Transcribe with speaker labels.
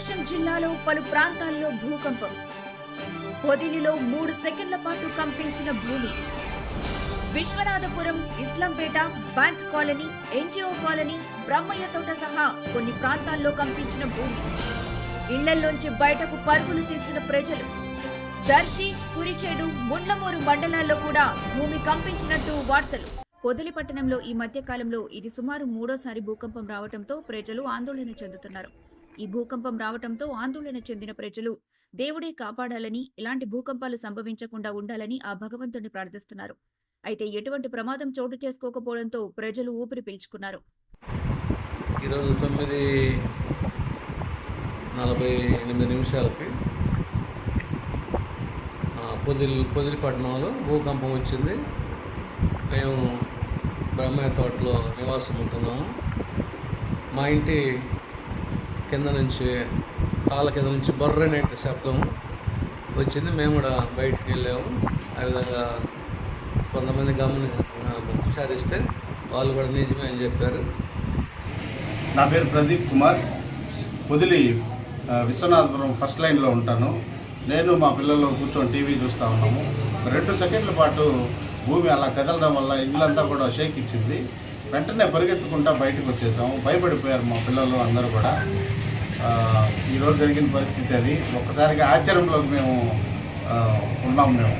Speaker 1: జిల్లాలో పలు ప్రాంతాల్లో భూకంపం. పొదిలిలో మూడు సెకండ్ల పాటు కంపించిన భూమి. Viswanathapuram Islampeta bank colony NGO colony Brahmayya Thota సహా కొన్ని ప్రాంతాల్లో కంపించిన భూమి. ఇళ్ళల్లోంచి బయటకు పరుగులు తీసిన ప్రజలు. దర్శి కురిచేడు ముండ్లమూరు మండలాల్లో కూడా భూమి కంపించినట్టు వార్తలు. పొదిలి పట్టణంలో ఈ మధ్య కాలంలో ఇది సుమారు మూడోసారి భూకంపం రావడంతో ప్రజలు ఆందోళన చెందుతున్నారు. ఈ భూకంపం రావడంతో ఆందోళన చెందిన ప్రజలు దేవుడే కాపాడాలని ఇలాంటి భూకంపాలు సంభవించకుండా ఉండాలని ఆ భగవంతుని ప్రార్థిస్తున్నారు. అయితే ఎటువంటి ప్రమాదం చోటు చేసుకోకపోవడంతో ప్రజలు ఊపిరి పీల్చుకున్నారు.
Speaker 2: ఈరోజు తొమ్మిది నలభై ఎనిమిది నిమిషాలకి పొదిలి పొదిలిపట్నంలో భూకంపం వచ్చింది. మేము బ్రహ్మయ్య తోటలో నివాసం ఉంటున్నాము. మా ఇంటి కింద నుంచి కాళ్ళ కింద నుంచి బర్రనే శబ్దం వచ్చింది. మేము కూడా బయటికి వెళ్ళాము. ఆ విధంగా కొంతమంది గమని విచారిస్తే వాళ్ళు కూడా నిజమే అని చెప్పారు.
Speaker 3: నా పేరు ప్రదీప్ కుమార్. పొదిలి విశ్వనాథపురం ఫస్ట్ లైన్లో ఉంటాను. నేను మా పిల్లలు కూర్చొని టీవీ చూస్తూ ఉన్నాము. రెండు సెకండ్ల పాటు భూమి అలా కదలడం వల్ల ఇల్లంతా కూడా షేక్ ఇచ్చింది. వెంటనే పరిగెత్తుకుంటా బయటకు వచ్చేసాము. భయపడిపోయారు మా పిల్లలు అందరూ కూడా. ఈరోజు జరిగిన పరిస్థితి అది. ఒక్కసారిగా ఆశ్చర్యంలోకి మేము ఉన్నాం మేము.